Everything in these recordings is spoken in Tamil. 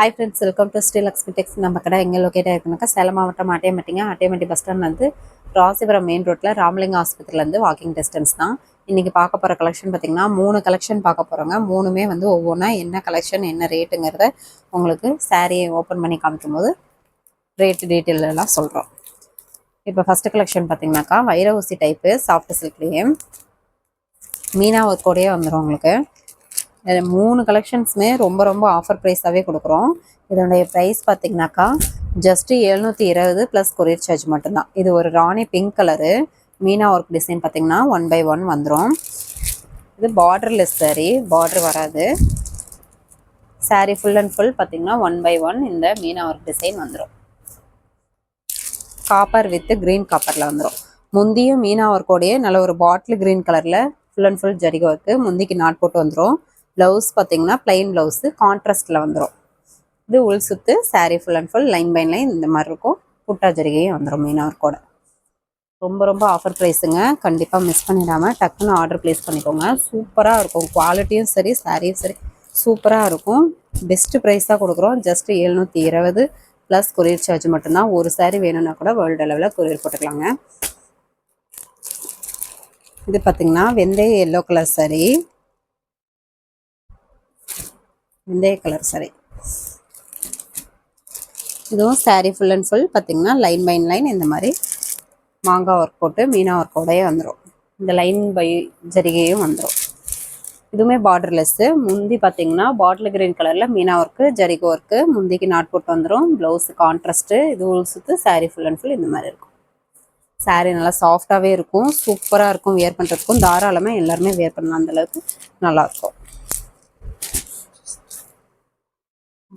Hi friends welcome to Sreelakshmi tex நம்ம கடை எங்கே லொக்கேட்டாக இருக்குனாக்கா சேலம் மாவட்டம் ஆட்டியமட்டிங்க ஆட்டியமட்டி பஸ் ஸ்டாண்ட் வந்து ராசிபுரம் மெயின் ரோட்டில் ராமலிங்க ஆஸ்பத்திரிலேருந்து வாக்கிங் டிஸ்டன்ஸ் தான். இன்றைக்கி பார்க்க போகிற கலெக்ஷன் பார்த்திங்கன்னா மூணு கலெக்ஷன் பார்க்க போகிறோங்க மூணுமே வந்து ஒவ்வொன்றா என்ன கலெக்ஷன் என்ன ரேட்டுங்கிறத உங்களுக்கு சாரியை ஓப்பன் பண்ணி காமிக்கும் போது ரேட்டு டீட்டெயில் எல்லாம் சொல்கிறோம் இப்போ ஃபஸ்ட்டு கலெக்ஷன் பார்த்திங்கனாக்கா வைர ஊசி டைப்பு சாஃப்ட் சில்க்லேயே மீனா ஒர்க்கோடையே வந்துடும் உங்களுக்கு. இது மூணு கலெக்ஷன்ஸுமே ரொம்ப ரொம்ப ஆஃபர் ப்ரைஸாகவே கொடுக்குறோம். இதனுடைய ப்ரைஸ் பார்த்தீங்கன்னாக்கா ஜஸ்ட்டு எழுநூற்றி இருபது ப்ளஸ் கொரியர் சார்ஜ் மட்டும்தான். இது ஒரு ராணி pink colour meena work design பார்த்திங்கன்னா ஒன் பை ஒன் வந்துடும் இது பார்டர்லெஸ் சாரீ பார்டர் வராது. சாரீ ஃபுல் அண்ட் ஃபுல் பார்த்திங்கன்னா ஒன் பை ஒன் இந்த மீனா ஒர்க் டிசைன் வந்துடும் காப்பர் வித்து க்ரீன் காப்பரில் வந்துடும் முந்தியும் மீனா ஒர்க்கோடையே நல்ல ஒரு பாட்டில் க்ரீன் கலரில் ஃபுல் அண்ட் ஃபுல் ஜரிகை ஒர்க்கு முந்திக்கு நாட் போட்டு வந்துடும் ப்ளவுஸ் பார்த்தீங்கன்னா பிளைன் ப்ளவுஸு கான்ட்ராஸ்டில் வந்துடும் இது உள் சுத்து sari full and full line by line இந்த மாதிரி இருக்கும். புட்டா ஜரிகையும் வந்துடும் மீனா ஒர்க்கோட ரொம்ப ரொம்ப ஆஃபர் ப்ரைஸுங்க கண்டிப்பாக மிஸ் பண்ணிடாமல் டக்குன்னு ஆர்டர் ப்ளேஸ் பண்ணிக்கோங்க. சூப்பராக இருக்கும். குவாலிட்டியும் சரி சாரியும் சரி சூப்பராக இருக்கும். பெஸ்ட்டு ப்ரைஸாக கொடுக்குறோம். ஜஸ்ட் எழுநூற்றி இருபது ப்ளஸ் கொரியர் சார்ஜ் மட்டும்தான். ஒரு சாரீ வேணும்னா கூட வேர்ல்டு அளவில் கொரியர் போட்டுக்கலாங்க. இது பார்த்திங்கன்னா வெந்தய எல்லோ கலர் சாரீ இதே கலர் சரி இதுவும் சாரீ ஃபுல் அண்ட் ஃபுல் பார்த்தீங்கன்னா லைன் பை லைன் இந்த மாதிரி மாங்காய் ஒர்க் போட்டு மீனா ஒர்க்கோடயே வந்துடும் இந்த லைன் பை ஜரிகையும் வந்துடும் இதுவுமே பார்டர்லெஸ்ஸு முந்தி பார்த்தீங்கன்னா பாட்டில் கிரீன் கலரில் மீனா ஒர்க்கு ஜரிகை ஒர்க்கு முந்திக்கு நாட் போட்டு வந்துடும் ப்ளவுஸு கான்ட்ராஸ்ட்டு இது சுற்று சாரீ ஃபுல் அண்ட் ஃபுல் இந்த மாதிரி இருக்கும். சாரீ நல்லா சாஃப்டாகவே இருக்கும் சூப்பராக இருக்கும் வியர் பண்ணுறதுக்கும் தாராளமாக எல்லாருமே வியர் பண்ணலாம் அந்தளவுக்கு நல்லாயிருக்கும்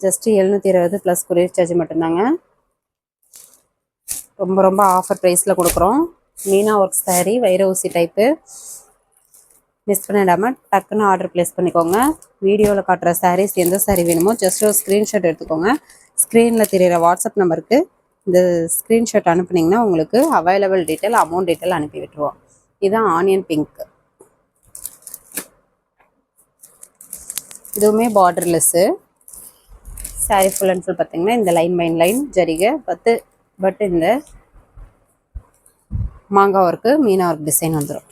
ஜஸ்ட்டு எழுநூற்றி இருபது ப்ளஸ் கொரியர் சார்ஜ் மட்டும்தாங்க. ரொம்ப ரொம்ப ஆஃபர் ப்ரைஸில் கொடுக்குறோம். மீனா ஒர்க் saree வைர ஊசி டைப்பு மிஸ் பண்ணிடாமல் டக்குன்னு ஆர்டர் ப்ளேஸ் பண்ணிக்கோங்க. வீடியோவில் காட்டுற சாரீஸ் எந்த சாரீ வேணுமோ ஜஸ்ட் ஒரு ஸ்க்ரீன்ஷாட் எடுத்துக்கோங்க. ஸ்க்ரீனில் தெரியிற வாட்ஸ்அப் நம்பருக்கு இந்த ஸ்க்ரீன்ஷாட் அனுப்புனீங்கன்னா உங்களுக்கு அவைலபிள் டீட்டெயில் அமௌண்ட் டீட்டெயில் அனுப்பி விட்டுருவோம். இதுதான் ஆனியன் பிங்க் இதுவுமே borderless saree full and full பார்த்தீங்கன்னா இந்த லைன் பைன் லைன் ஜரிகை பத்து. பட் இந்த மாங்காய் ஒர்க்கு மீனா ஒர்க் டிசைன் வந்துடும்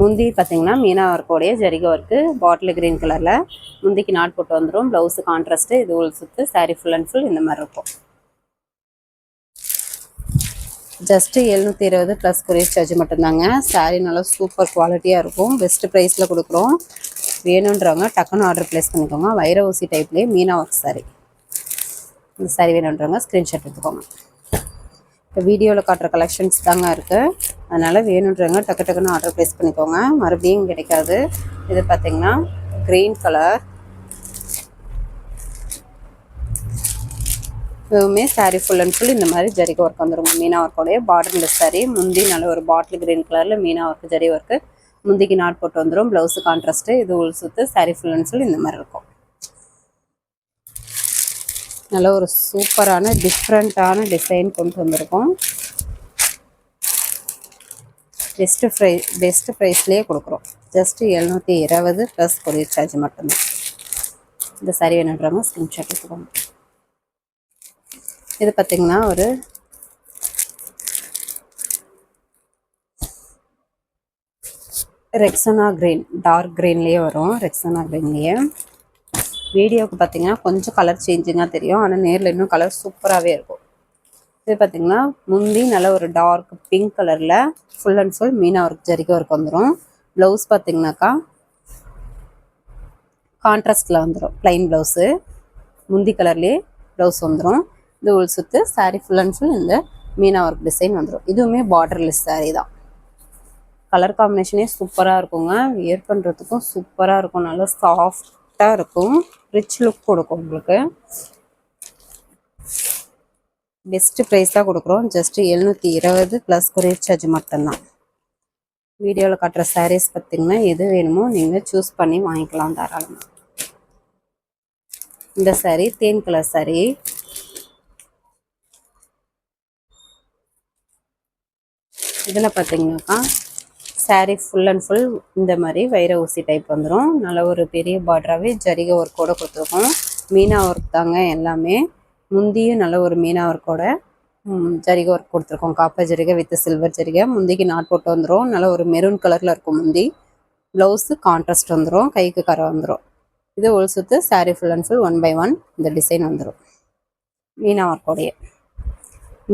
முந்தி பார்த்தீங்கன்னா மீனா ஒர்க்கோடைய ஜரிகை ஒர்க்கு பாட்டில் கிரீன் கலரில் முந்திக்கு நாட் போட்டு வந்துடும் ப்ளவுஸு கான்ட்ராஸ்ட்டு இது உள் சுற்று சாரி ஃபுல் அண்ட் ஃபுல் இந்த மாதிரி இருக்கும். ஜஸ்ட்டு எழுநூற்றி இருபது ப்ளஸ் கொரியர் சார்ஜ் மட்டும்தாங்க. சாரீ நல்லா சூப்பர் குவாலிட்டியாக இருக்கும். பெஸ்ட்டு ப்ரைஸில் கொடுக்குறோம். வேணுன்றவங்க டக்குன்னு ஆர்டர் ப்ளேஸ் பண்ணிக்கோங்க. வைர ஊசி டைப்லேயே மீனா ஒர்க் சாரீ இந்த சாரி வேணுன்றவங்க ஸ்க்ரீன்ஷாட் எடுத்துக்கோங்க. இப்போ வீடியோவில் காட்டுற கலெக்ஷன்ஸ் தாங்க இருக்குது அதனால் வேணுன்றவங்க டக்கு டக்குன்னு ஆர்டர் ப்ளேஸ் பண்ணிக்கோங்க. மறுபடியும் கிடைக்காது. இது பார்த்தீங்கன்னா க்ரீன் கலர் இதுவுமே சாரீ ஃபுல் அண்ட் ஃபுல் இந்த மாதிரி ஜரிகை ஒர்க் வந்துடும் மீனா ஒர்க்கோடைய பார்டர்லெஸ் saree. முந்தி நல்ல ஒரு பாட்டில் கிரீன் கலரில் மீனா ஒர்க்கு ஜரி ஒர்க்கு முந்திக்கு நாட் போட்டு வந்துடும் ப்ளவுஸு கான்ட்ராஸ்ட்டு இது உள் சுத்து சாரி ஃபுல் அண்ட் ஃபுல் இந்த மாதிரி இருக்கும். நல்ல ஒரு சூப்பரான டிஃப்ரெண்ட்டான டிசைன் கொண்டு வந்திருக்கோம். பெஸ்ட்டு ப்ரை பெஸ்ட்டு ப்ரைஸ்லேயே கொடுக்குறோம். ஜஸ்ட்டு எழுநூற்றி இருபது ப்ளஸ் கொரியர் சார்ஜ் மட்டும்தான். இந்த சரி வேணுன்றவங்க ஸ்க்ரீன்ஷாட் எடுத்துக்கோங்க. இது பார்த்தீங்கன்னா ஒரு ரெக்ஸனா க்ரீன் டார்க் க்ரீன்லேயே வரும். ரெக்ஸனா க்ரீன்லேயே வீடியோவுக்கு பார்த்தீங்கன்னா கொஞ்சம் கலர் சேஞ்சிங்காக தெரியும். ஆனால் நேரில் இன்னும் கலர் சூப்பராகவே இருக்கும். இது பார்த்தீங்கன்னா முந்தி நல்ல ஒரு டார்க் பிங்க் கலரில் full and full Meena work ஜரிகை ஒர்க் வந்துடும் ப்ளவுஸ் பார்த்தீங்கன்னாக்கா கான்ட்ராஸ்டில் வந்துடும் ப்ளைன் ப்ளவுஸு முந்தி கலர்லேயே ப்ளவுஸ் வந்துடும் இது உள் சுற்று சாரீ ஃபுல் அண்ட் ஃபுல் இந்த மீனா ஒர்க் டிசைன் வந்துடும் இதுவுமே பார்டர்லெஸ் சாரீ தான். கலர் காம்பினேஷனே சூப்பராக இருக்குங்க. வியர் பண்ணுறதுக்கும் சூப்பராக இருக்கும். நல்லா சாஃப்டாக இருக்கும். ரிச் லுக் கொடுக்கும் உங்களுக்கு. பெஸ்ட்டு ப்ரைஸாக கொடுக்குறோம். ஜஸ்ட்டு எழுநூற்றி இருபது ப்ளஸ் கொரியர் சார்ஜ் மட்டும்தான். வீடியோவில் காட்டுற சாரீஸ் பார்த்தீங்கன்னா எது வேணுமோ நீங்கள் சூஸ் பண்ணி வாங்கிக்கலாம் தாராளமாக இந்த சாரீ தேன் கலர் சாரி இதில் பார்த்தீங்கன்னாக்கா சாரீ ஃபுல் அண்ட் ஃபுல் இந்த மாதிரி வைர ஊசி டைப் வந்துடும் நல்ல ஒரு பெரிய பார்டராகவே ஜரிகை ஒர்க்கோட கொடுத்துருக்கோம். மீனா ஒர்க் தாங்க எல்லாமே. முந்தியும் நல்ல ஒரு மீனா ஒர்க்கோட ஜரிகை ஒர்க் கொடுத்துருக்கோம். காப்பர் ஜரிகை வித் சில்வர் ஜரிகை. முந்திக்கு நாட் போட்டு வந்துடும் நல்ல ஒரு மெரூன் கலரில் இருக்கும் முந்தி. ப்ளவுஸு கான்ட்ராஸ்ட் வந்துடும் கைக்கு கரை வந்துடும் இது ஒரு சுற்று saree full and full one by one இந்த டிசைன் வந்துடும் மீனா ஒர்க்கோடைய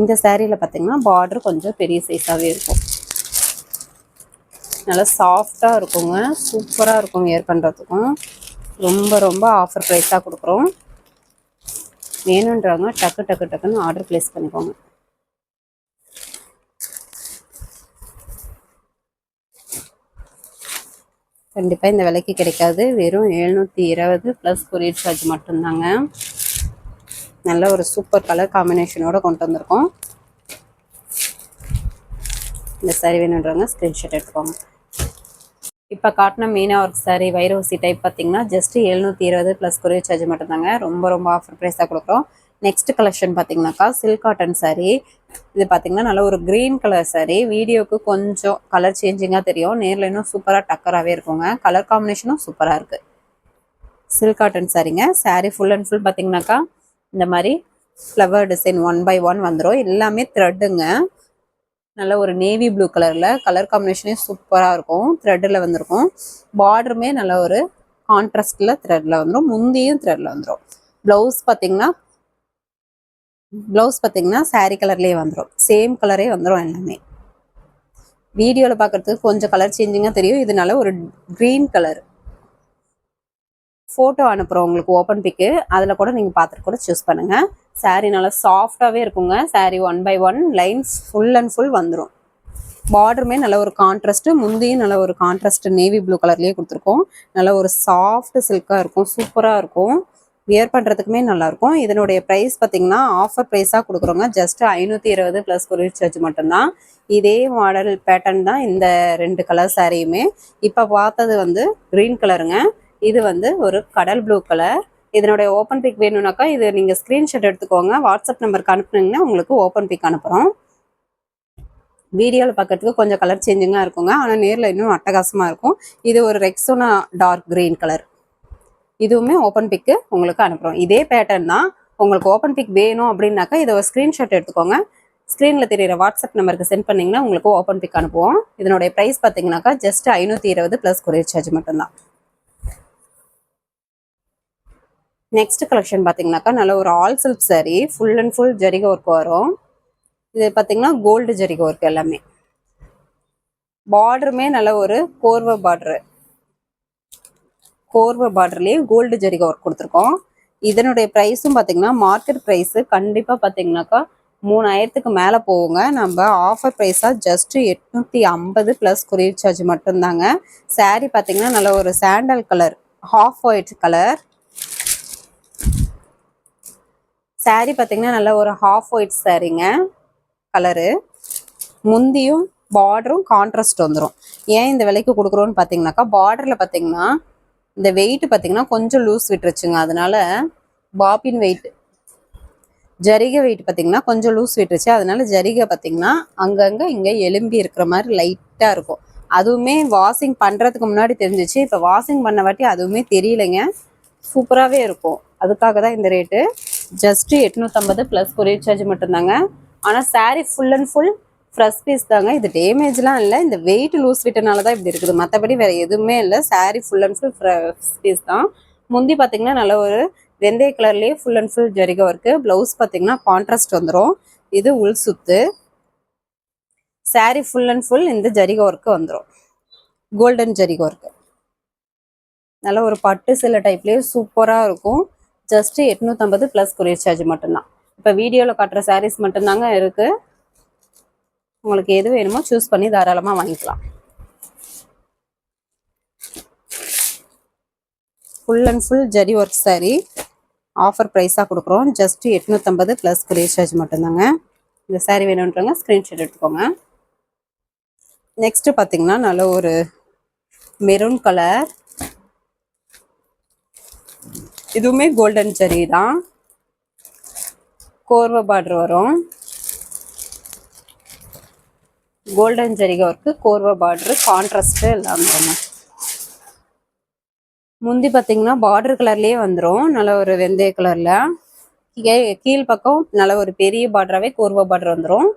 இந்த சேரீயில் பார்த்தீங்கன்னா பார்டர் கொஞ்சம் பெரிய சைஸாகவே இருக்கும். நல்லா சாஃப்டாக இருக்குங்க. சூப்பராக இருக்கும் வியர் பண்ணுறதுக்கும் ரொம்ப ரொம்ப ஆஃபர் ப்ரைஸாக கொடுக்குறோம். வேணுன்றவங்க டக்கு டக்கு டக்குன்னு ஆர்டர் ப்ளேஸ் பண்ணிக்கோங்க. கண்டிப்பாக இந்த விலைக்கு கிடைக்காது. வெறும் எழுநூற்றி இருபது ப்ளஸ் கொரியர் சார்ஜ் மட்டும்தாங்க. நல்ல ஒரு சூப்பர் கலர் காம்பினேஷனோடு கொண்டு வந்திருக்கோம். இந்த சரி வேணுன்றவங்க ஸ்க்ரீன்ஷாட் எடுத்துக்கோங்க. இப்போ காட்டின மீனா ஒர்க் சாரி வைரோசி டைப் பார்த்தீங்கன்னா ஜஸ்ட் எழுநூற்றி இருபது ப்ளஸ் கொரியர் சார்ஜ் மட்டும்தாங்க. ரொம்ப ரொம்ப ஆஃபர் ப்ரைஸாக கொடுக்குறோம். நெக்ஸ்ட் கலெக்ஷன் பார்த்தீங்கன்னாக்கா சில்க் காட்டன் சாரி இது பார்த்தீங்கன்னா நல்ல ஒரு க்ரீன் கலர் சாரீ வீடியோக்கு கொஞ்சம் கலர் சேஞ்சிங்காக தெரியும். நேரில் இன்னும் சூப்பராக டக்கராகவே இருக்குங்க. கலர் காம்பினேஷனும் சூப்பராக இருக்குது சில்க் காட்டன் சாரீங்க சாரீ ஃபுல் அண்ட் ஃபுல் பார்த்தீங்கன்னாக்கா இந்த மாதிரி flower design one by one வந்துடும் எல்லாமே த்ரெட்டுங்க நல்ல ஒரு நேவி ப்ளூ கலரில் கலர் காம்பினேஷனே சூப்பராக இருக்கும். த்ரெட்டில் வந்திருக்கும். பார்டருமே நல்ல ஒரு கான்ட்ராஸ்டில் த்ரெட்டில் வந்துடும் முந்தியும் த்ரெட்டில் வந்துடும் ப்ளவுஸ் பார்த்தீங்கன்னா ப்ளவுஸ் பார்த்தீங்கன்னா சாரீ கலர்லேயே வந்துடும் சேம் கலரே வந்துடும் எல்லாமே. வீடியோவில் பார்க்குறதுக்கு கொஞ்சம் கலர் சேஞ்சிங்காக தெரியும். இதனால ஒரு க்ரீன் கலர் ஃபோட்டோ அனுப்புகிறோம் உங்களுக்கு ஓப்பன் பிக்கு அதில் கூட நீங்கள் பார்த்துட்டு கூட சூஸ் பண்ணுங்கள் saree நல்லா சாஃப்டாகவே இருக்குங்க. Saree one by one lines full and full வந்துடும் பார்டருமே நல்ல ஒரு கான்ட்ராஸ்ட்டு முந்தியும் நல்ல ஒரு கான்ட்ராஸ்ட் நேவி ப்ளூ கலர்லேயே கொடுத்துருக்கோம். நல்ல ஒரு சாஃப்ட் சில்காக இருக்கும் சூப்பராக இருக்கும். வியர் பண்ணுறதுக்குமே நல்லாயிருக்கும் இதனுடைய ப்ரைஸ் பார்த்தீங்கன்னா ஆஃபர் ப்ரைஸாக கொடுக்குறோங்க. ஜஸ்ட் ஐநூற்றி இருபது ப்ளஸ் கொரியர் சார்ஜ் மட்டும்தான். இதே மாடல் பேட்டர்ன் தான் இந்த ரெண்டு கலர் சாரியுமே இப்போ பார்த்தது வந்து க்ரீன் கலருங்க இது வந்து ஒரு கடல் ப்ளூ கலர் இதனுடைய ஓப்பன் பிக் வேணும்னாக்கா இது நீங்கள் ஸ்க்ரீன்ஷாட் எடுத்துக்கோங்க. வாட்ஸ்அப் நம்பருக்கு அனுப்புனீங்கன்னா உங்களுக்கு ஓப்பன் பிக் அனுப்புகிறோம் வீடியோவில் பார்க்கறதுக்கு கொஞ்சம் கலர் சேஞ்சிங்காக இருக்குங்க. ஆனால் நேரில் இன்னும் அட்டகாசமாக இருக்கும். இது ஒரு ரெக்ஸோனா டார்க் க்ரீன் கலர் இதுவுமே ஓப்பன் பிக்கு உங்களுக்கு அனுப்புகிறோம் இதே பேட்டர்ன் தான் உங்களுக்கு ஓப்பன் பிக் வேணும் அப்படின்னாக்கா இதை ஒரு ஸ்க்ரீன்ஷாட் எடுத்துக்கோங்க. ஸ்க்ரீனில் தெரியிற வாட்ஸ்அப் நம்பருக்கு சென்ட் பண்ணிங்கன்னா உங்களுக்கு ஓப்பன் பிக் அனுப்புவோம். இதனுடைய ப்ரைஸ் பார்த்தீங்கன்னாக்கா ஜஸ்ட் ஐநூற்றி இருபது ப்ளஸ் கொரியர் சார்ஜ் மட்டும்தான். நெக்ஸ்ட் கலெக்ஷன் பார்த்தீங்கன்னாக்கா நல்ல ஒரு all silk saree full and full ஜரிக work வரும். இது பார்த்தீங்கன்னா கோல்டு ஜரிக ஒர்க் எல்லாமே. பார்டருமே நல்ல ஒரு கோர்வை பார்டரு கோர்வை பார்டர்லேயே கோல்டு ஜரிக ஒர்க் கொடுத்துருக்கோம். இதனுடைய ப்ரைஸும் பார்த்தீங்கன்னா மார்க்கெட் ப்ரைஸு கண்டிப்பாக பார்த்தீங்கன்னாக்கா மூணாயிரத்துக்கு மேலே போகுங்க. நம்ம ஆஃபர் ப்ரைஸாக ஜஸ்ட்டு எட்நூற்றி ஐம்பது ப்ளஸ் கொரியர் சார்ஜ் மட்டும்தாங்க. சாரீ பார்த்தீங்கன்னா நல்ல ஒரு sandal colour half white colour saree பார்த்தீங்கன்னா நல்ல ஒரு ஹாஃப் ஒயிட் சாரீங்க கலரு முந்தியும் பார்டரும் கான்ட்ராஸ்ட் வந்துடும் ஏன் இந்த விலைக்கு கொடுக்குறோன்னு பார்த்தீங்கன்னாக்கா பார்டரில் பார்த்தீங்கன்னா இந்த வெயிட் பார்த்தீங்கன்னா கொஞ்சம் லூஸ் விட்டுருச்சுங்க. அதனால பாபின் வெயிட் ஜரிகை வெயிட் பார்த்தீங்கன்னா கொஞ்சம் லூஸ் விட்டுருச்சு. அதனால ஜரிகை பார்த்தீங்கன்னா அங்கங்கே இங்கே எலும்பி இருக்கிற மாதிரி லைட்டாக இருக்கும். அதுவுமே வாஷிங் பண்ணுறதுக்கு முன்னாடி தெரிஞ்சிச்சு. இப்போ வாஷிங் பண்ண வாட்டி அதுவுமே தெரியலைங்க. சூப்பராகவே இருக்கும். அதுக்காக தான் இந்த ரேட்டு ஜஸ்ட் எட்நூற்றம்பது ப்ளஸ் கொரியர் சார்ஜ் மட்டும்தாங்க. ஆனால் saree full and full fresh piece தாங்க. இது டேமேஜ்லாம் இல்லை. இந்த வெயிட் லூஸ் விட்டனால தான் இப்படி இருக்குது. மற்றபடி வேறு எதுவுமே இல்லை. Sari full and full fresh piece தான். முந்தி பார்த்தீங்கன்னா நல்ல ஒரு வெந்தய கலர்லேயே ஃபுல் அண்ட் ஃபுல் ஜரிகை ஒர்க்கு ப்ளவுஸ் பார்த்தீங்கன்னா கான்ட்ராஸ்ட் வந்துடும் இது உள் சுத்து. சாரீ ஃபுல் அண்ட் ஃபுல் இந்த ஜரிகை ஒர்க்கு வந்துடும் கோல்டன் ஜரிகை ஒர்க்கு நல்ல ஒரு பட்டு சில டைப்லேயே சூப்பராக இருக்கும். ஜஸ்ட் எட்நூற்றம்பது ப்ளஸ் கொரியர் சார்ஜ் மட்டும்தான். இப்போ வீடியோவில் காட்டுற சாரீஸ் மட்டும்தாங்க இருக்குது உங்களுக்கு எது வேணுமோ சூஸ் பண்ணி தாராளமாக வாங்கிக்கலாம். Full and full zari work sari offer ப்ரைஸாக கொடுக்குறோம். ஜஸ்ட் எட்நூற்றம்பது ப்ளஸ் கொரியர் சார்ஜ் மட்டும்தாங்க. இந்த சாரீ வேணுன்றவங்க ஸ்க்ரீன்ஷாட் எடுத்துக்கோங்க. நெக்ஸ்ட்டு பார்த்தீங்கன்னா நல்ல ஒரு மெரூன் கலர் இதுவுமே கோல்டன் ஜரி தான். கோர்வை பார்டர் வரும். கோல்டன் ஜரிகை ஒர்க்கு கோர்வை பார்டரு கான்ட்ராஸ்ட்டு எல்லாம் வரும். முந்தி பார்த்தீங்கன்னா பார்டர் கலர்லேயே வந்துடும் நல்ல ஒரு வெந்தய கலரில் கீழ் பக்கம் நல்ல ஒரு பெரிய பார்டராகவே கோர்வை பார்டர் வந்துடும்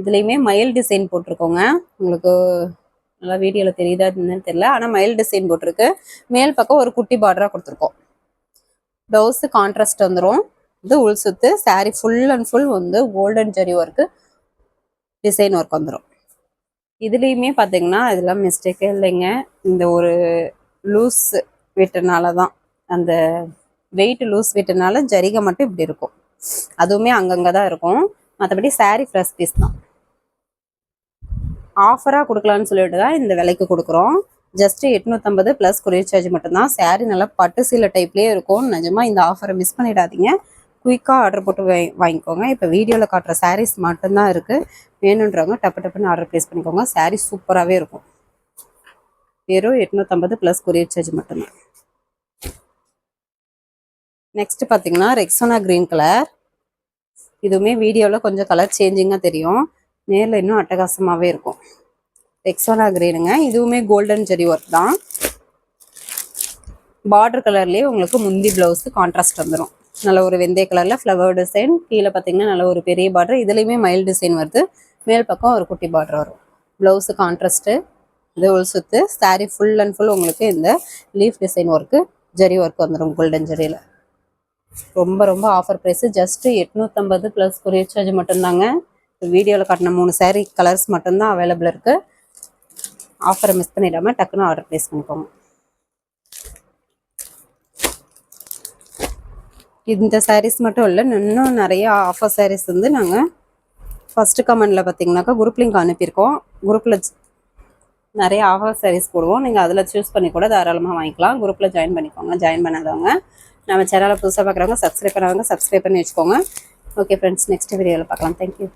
இதுலேயுமே மயில் டிசைன் போட்டிருக்கோங்க. உங்களுக்கு நல்லா வீடியோவில் தெரியுதா என்னன்னு தெரியல. ஆனால் மயில் டிசைன் போட்டிருக்கு. மேல் பக்கம் ஒரு குட்டி பார்டராக கொடுத்துருக்கோம். ப்ளவுஸு கான்ட்ராஸ்ட் வந்துடும் இது உள் சுத்து saree ஃபுல் அண்ட் ஃபுல் வந்து கோல்டன் ஜெரி ஒர்க்கு டிசைன் ஒர்க் வந்துடும் இதுலேயுமே பார்த்தீங்கன்னா இதெல்லாம் மிஸ்டேக்கே இல்லைங்க. இந்த ஒரு லூஸ் விட்டனால தான். அந்த வெயிட் லூஸ் விட்டனால ஜரிகை மட்டும் இப்படி இருக்கும். அதுவுமே அங்கங்கே தான் இருக்கும். மற்றபடி saree ஃப்ரெஷ் பீஸ் தான். ஆஃபராக கொடுக்கலான்னு சொல்லிட்டு தான் இந்த விலைக்கு கொடுக்குறோம். ஜஸ்ட் எட்நூற்றம்பது ப்ளஸ் கொரியர் சார்ஜ் மட்டும்தான். Saree நல்லா பட்டு சீலை டைப்லேயே இருக்கும். நிஜமாக இந்த ஆஃபரை மிஸ் பண்ணிடாதீங்க. குயிக்காக ஆர்டர் போட்டு வாங்கி வாங்கிக்கோங்க. இப்போ வீடியோவில் காட்டுற சாரீஸ் மட்டும்தான் இருக்குது வேணுன்றவங்க டப்பு டப்புன்னு ஆர்டர் ப்ளேஸ் பண்ணிக்கோங்க. Saree சூப்பராகவே இருக்கும். வெறும் எட்நூற்றம்பது ப்ளஸ் கொரியர் சார்ஜ் மட்டும்தான். நெக்ஸ்ட் பார்த்தீங்கன்னா ரெக்ஸோனா க்ரீன் கலர் இதுவுமே வீடியோவில் கொஞ்சம் கலர் சேஞ்சிங்காக தெரியும். நேரில் இன்னும் அட்டகாசமாகவே இருக்கும். ரெக்ஸோனா கிரீனுங்க இதுவுமே கோல்டன் ஜெரி ஒர்க் தான். பார்டர் கலர்லேயே உங்களுக்கு முந்தி ப்ளவுஸு கான்ட்ராஸ்ட் வந்துடும் நல்ல ஒரு வெந்தய கலரில் ஃப்ளவர் டிசைன் கீழே பார்த்தீங்கன்னா நல்ல ஒரு பெரிய பார்டர் இதுலேயுமே மயில் டிசைன் வருது. மேல் பக்கம் ஒரு குட்டி பார்டர் வரும். ப்ளவுஸு கான்ட்ராஸ்ட்டு இது உள் சுத்து saree ஃபுல் அண்ட் ஃபுல் உங்களுக்கு இந்த லீஃப் டிசைன் ஒர்க்கு ஜெரி ஒர்க் வந்துடும் கோல்டன் ஜெரியில் ரொம்ப ரொம்ப ஆஃபர் ப்ரைஸு ஜஸ்ட்டு எட்நூற்றம்பது ப்ளஸ் கொரியர் சார்ஜ் மட்டும்தாங்க. வீடியோவில் காட்டின மூணு சாரீ கலர்ஸ் மட்டும்தான் அவைலபிள் இருக்குது ஆஃபரை மிஸ் பண்ணிடாமல் டக்குன்னு ஆர்டர் ப்ளேஸ் பண்ணிக்கோங்க. இந்த சாரீஸ் மட்டும் இல்லை இன்னும் நிறைய ஆஃபர் சாரீஸ் வந்து நாங்கள் ஃபஸ்ட்டு கமெண்டில் பார்த்தீங்கன்னாக்கா குரூப் லிங்க் அனுப்பியிருக்கோம். குரூப்பில் நிறைய ஆஃபர் சாரீஸ் போடுவோம். நீங்கள் அதில் சூஸ் பண்ணி கூட தாராளமாக வாங்கிக்கலாம். குரூப்பில் ஜாயின் பண்ணிக்கோங்க. ஜாயின் பண்ணாதவங்க நம்ம சேனலை புதுசாக பார்க்குறவங்க சப்ஸ்கிரைப் பண்ணவங்க சப்ஸ்கிரைப் பண்ணி வச்சுக்கோங்க. ஓகே ஃப்ரெண்ட்ஸ் நெக்ஸ்ட் வீடியோவில் பார்க்கலாம் தேங்க்யூ